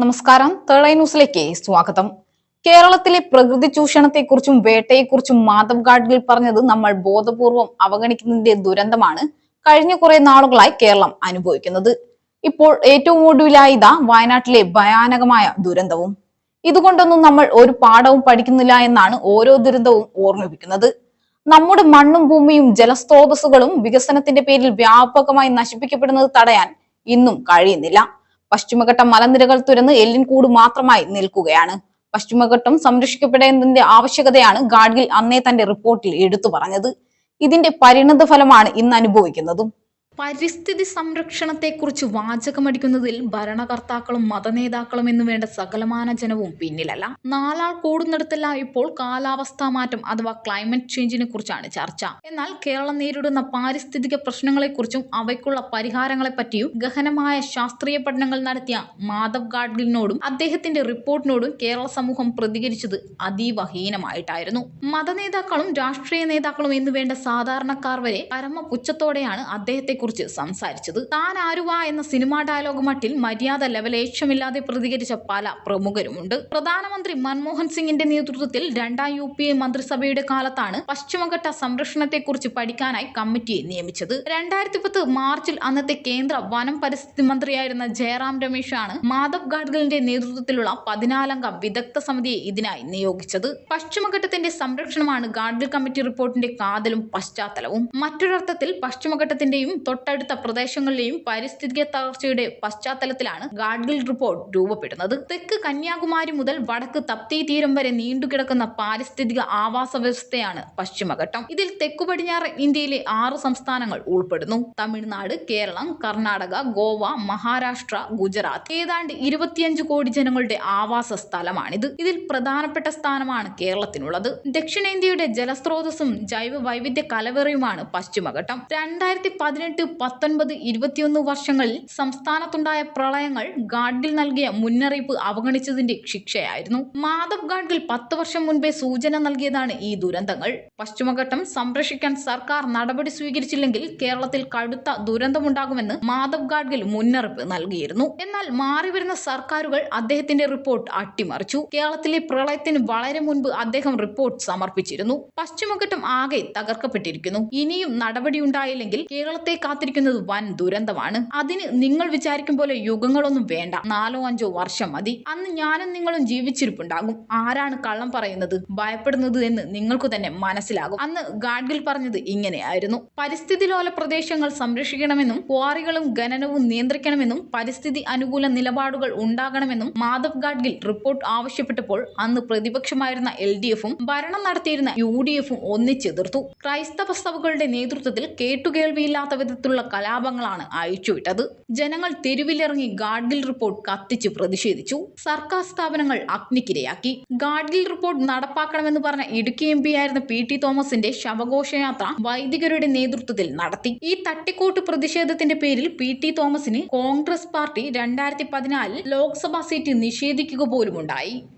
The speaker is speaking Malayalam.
നമസ്കാരം. തേളൈ ന്യൂസിലേക്ക് സ്വാഗതം. കേരളത്തിലെ പ്രകൃതി ചൂഷണത്തെക്കുറിച്ചും വേട്ടയെക്കുറിച്ചും മാധവ് ഗാഡ്ഗിൽ പറഞ്ഞത് നമ്മൾ ബോധപൂർവം അവഗണിക്കുന്നതിന്റെ ദുരന്തമാണ് കഴിഞ്ഞ കുറെ നാളുകളായി കേരളം അനുഭവിക്കുന്നത്. ഇപ്പോൾ ഏറ്റവും ഒടുവിലായി വയനാട്ടിലെ ഭയാനകമായ ദുരന്തവും. ഇതുകൊണ്ടൊന്നും നമ്മൾ ഒരു പാഠവും പഠിക്കുന്നില്ല എന്നാണ് ഓരോ ദുരന്തവും ഓർമ്മിപ്പിക്കുന്നത് നമ്മുടെ മണ്ണും ഭൂമിയും ജലസ്രോതസ്സുകളും വികസനത്തിന്റെ പേരിൽ വ്യാപകമായി നശിപ്പിക്കപ്പെടുന്നത് തടയാൻ ഇന്നും കഴിയുന്നില്ല. പശ്ചിമഘട്ട മലനിരകൾ തുരന്ന് എല്ലിൻകൂട് മാത്രമായി നിൽക്കുകയാണ്. പശ്ചിമഘട്ടം സംരക്ഷിക്കപ്പെടേണ്ടതിന്റെ ആവശ്യകതയാണ് ഗാഡ്ഗിൽ അന്നേ തന്റെ റിപ്പോർട്ടിൽ എടുത്തു പറഞ്ഞത്. ഇതിന്റെ പരിണത ഫലമാണ് ഇന്ന് അനുഭവിക്കുന്നതും. പരിസ്ഥിതി സംരക്ഷണത്തെക്കുറിച്ച് വാചകമടിക്കുന്നതിൽ ഭരണകർത്താക്കളും മതനേതാക്കളും എന്ന് വേണ്ട സകലമാന ജനവും പിന്നിലല്ല. നാലാൾ കൂടുന്നിടത്തല്ല ഇപ്പോൾ കാലാവസ്ഥാ മാറ്റം അഥവാ ക്ലൈമറ്റ് ചേഞ്ചിനെ കുറിച്ചാണ് ചർച്ച. എന്നാൽ കേരളം നേരിടുന്ന പാരിസ്ഥിതിക പ്രശ്നങ്ങളെക്കുറിച്ചും അവയ്ക്കുള്ള പരിഹാരങ്ങളെ പറ്റിയും ഗഹനമായ ശാസ്ത്രീയ പഠനങ്ങൾ നടത്തിയ മാധവ് ഗാഡ്ഗിലിനോടും അദ്ദേഹത്തിന്റെ റിപ്പോർട്ടിനോടും കേരള സമൂഹം പ്രതികരിച്ചത് അതീവ ഹീനമായിട്ടായിരുന്നു. മതനേതാക്കളും രാഷ്ട്രീയ നേതാക്കളും എന്ന് വേണ്ട സാധാരണക്കാർ വരെ പരമ പരമപുച്ഛത്തോടെയാണ് അദ്ദേഹത്തെക്കുറിച്ച് സംസാരിച്ചത്. താൻ ആരുവാ എന്ന സിനിമാ ഡയലോഗ് മട്ടിൽ മര്യാദ ലവലേശമില്ലാതെ പ്രതികരിച്ച പല പ്രമുഖരുമുണ്ട്. പ്രധാനമന്ത്രി മൻമോഹൻ സിംഗിന്റെ നേതൃത്വത്തിൽ രണ്ടാം യു പി എ മന്ത്രിസഭയുടെ കാലത്താണ് പശ്ചിമഘട്ട സംരക്ഷണത്തെക്കുറിച്ച് പഠിക്കാനായി കമ്മിറ്റിയെ നിയമിച്ചത്. രണ്ടായിരത്തി പത്ത് മാർച്ചിൽ അന്നത്തെ കേന്ദ്ര വനം പരിസ്ഥിതി മന്ത്രിയായിരുന്ന ജയറാം രമേശാണ് മാധവ് ഗാഡ്ഗലിന്റെ നേതൃത്വത്തിലുള്ള പതിനാലംഗ വിദഗ്ധ സമിതിയെ ഇതിനായി നിയോഗിച്ചത്. പശ്ചിമഘട്ടത്തിന്റെ സംരക്ഷണമാണ് ഗാഡ്ഗിൽ കമ്മിറ്റി റിപ്പോർട്ടിന്റെ കാതലും പശ്ചാത്തലവും. മറ്റൊരർത്ഥത്തിൽ പശ്ചിമഘട്ടത്തിന്റെയും തൊട്ടടുത്ത പ്രദേശങ്ങളിലെയും പാരിസ്ഥിതിക തകർച്ചയുടെ പശ്ചാത്തലത്തിലാണ് ഗാഡ്ഗിൽ റിപ്പോർട്ട് രൂപപ്പെടുന്നത്. തെക്ക് കന്യാകുമാരി മുതൽ വടക്ക് തപ്തി തീരം വരെ നീണ്ടുകിടക്കുന്ന പാരിസ്ഥിതിക ആവാസ വ്യവസ്ഥയാണ് പശ്ചിമഘട്ടം. ഇതിൽ തെക്കു പടിഞ്ഞാറ് ഇന്ത്യയിലെ ആറ് സംസ്ഥാനങ്ങൾ ഉൾപ്പെടുന്നു. തമിഴ്നാട് കേരളം കർണാടക ഗോവ മഹാരാഷ്ട്ര ഗുജറാത്ത്. ഏതാണ്ട് ഇരുപത്തിയഞ്ച് കോടി ജനങ്ങളുടെ ആവാസ സ്ഥലമാണിത്. ഇതിൽ പ്രധാനപ്പെട്ട സ്ഥാനമാണ് കേരളത്തിനുള്ളത്. ദക്ഷിണേന്ത്യയുടെ ജലസ്രോതസ്സും ജൈവ വൈവിധ്യ കലവറയുമാണ് പശ്ചിമഘട്ടം. രണ്ടായിരത്തി പതിനെട്ട് പത്തൊൻപത് ഇരുപത്തിയൊന്ന് വർഷങ്ങളിൽ സംസ്ഥാനത്തുണ്ടായ പ്രളയങ്ങൾ ഗാഡ്ഗിൽ നൽകിയ മുന്നറിയിപ്പ് അവഗണിച്ചതിന്റെ ശിക്ഷയായിരുന്നു. മാധവ് ഗാഡ്ഗിൽ പത്ത് വർഷം മുൻപേ സൂചന നൽകിയതാണ് ഈ ദുരന്തങ്ങൾ. പശ്ചിമഘട്ടം സംരക്ഷിക്കാൻ സർക്കാർ നടപടി സ്വീകരിച്ചില്ലെങ്കിൽ കേരളത്തിൽ കടുത്ത ദുരന്തമുണ്ടാകുമെന്ന് മാധവ് ഗാഡ്ഗിൽ മുന്നറിയിപ്പ് നൽകിയിരുന്നു. എന്നാൽ മാറിവരുന്ന സർക്കാരുകൾ അദ്ദേഹത്തിന്റെ റിപ്പോർട്ട് അട്ടിമറിച്ചു. കേരളത്തിലെ പ്രളയത്തിന് വളരെ മുൻപ് അദ്ദേഹം റിപ്പോർട്ട് സമർപ്പിച്ചിരുന്നു. പശ്ചിമഘട്ടം ആകെ തകർക്കപ്പെട്ടിരിക്കുന്നു. ഇനിയും നടപടിയുണ്ടായില്ലെങ്കിൽ കേരളത്തെ കാത്തിരിക്കുന്നത് വൻ ദുരന്തമാണ്. അതിന് നിങ്ങൾ വിചാരിക്കും പോലെ യുഗങ്ങളൊന്നും വേണ്ട. നാലോ അഞ്ചോ വർഷം മതി. അന്ന് ഞാനും നിങ്ങളും ജീവിച്ചിരിപ്പുണ്ടാകും. ആരാണ് കള്ളം പറയുന്നത്? ഭയപ്പെടുന്നത് എന്ന് നിങ്ങൾക്ക് തന്നെ മനസ്സിലാകും. അന്ന് ഗാഡ്ഗിൽ പറഞ്ഞത് ഇങ്ങനെയായിരുന്നു. പരിസ്ഥിതി ലോല പ്രദേശങ്ങൾ സംരക്ഷിക്കണമെന്നും ക്വാറികളും ഖനനവും നിയന്ത്രിക്കണമെന്നും പരിസ്ഥിതി അനുകൂല നിലപാടുകൾ ഉണ്ടാകണമെന്നും മാധവ് ഗാഡ്ഗിൽ റിപ്പോർട്ട് ആവശ്യപ്പെട്ടപ്പോൾ അന്ന് പ്രതിപക്ഷമായിരുന്ന എൽ ഡി എഫും ഭരണം നടത്തിയിരുന്ന യു ഡി എഫും ഒന്നിച്ചെതിർത്തു. ക്രൈസ്തവ സഭകളുടെ നേതൃത്വത്തിൽ കേട്ടുകേൾവിയില്ലാത്ത വിധത്തിലുള്ള കലാപങ്ങളാണ് അയച്ചുവിട്ടത് ജനങ്ങൾ തെരുവിലിറങ്ങി ഗാഡ്ഗിൽ റിപ്പോർട്ട് കത്തിച്ച് പ്രതിഷേധിച്ചു. സർക്കാർ സ്ഥാപനങ്ങൾ അഗ്നിക്കിരയാക്കി. ഗാഡ്ഗിൽ റിപ്പോർട്ട് നടപ്പാക്കണമെന്ന് പറഞ്ഞ ഇടുക്കി എം ആയിരുന്ന പി ടി തോമസിന്റെ ശവഘോഷയാത്ര വൈദികരുടെ നേതൃത്വത്തിൽ നടത്തി. ഈ തട്ടിക്കൂട്ട് പ്രതിഷേധത്തിന്റെ പേരിൽ പി ടി തോമസിന് കോൺഗ്രസ് പാർട്ടി രണ്ടായിരത്തി പതിനാലിൽ ലോക്സഭാ സീറ്റ് നിഷേധിക്കുക പോലുമുണ്ടായി.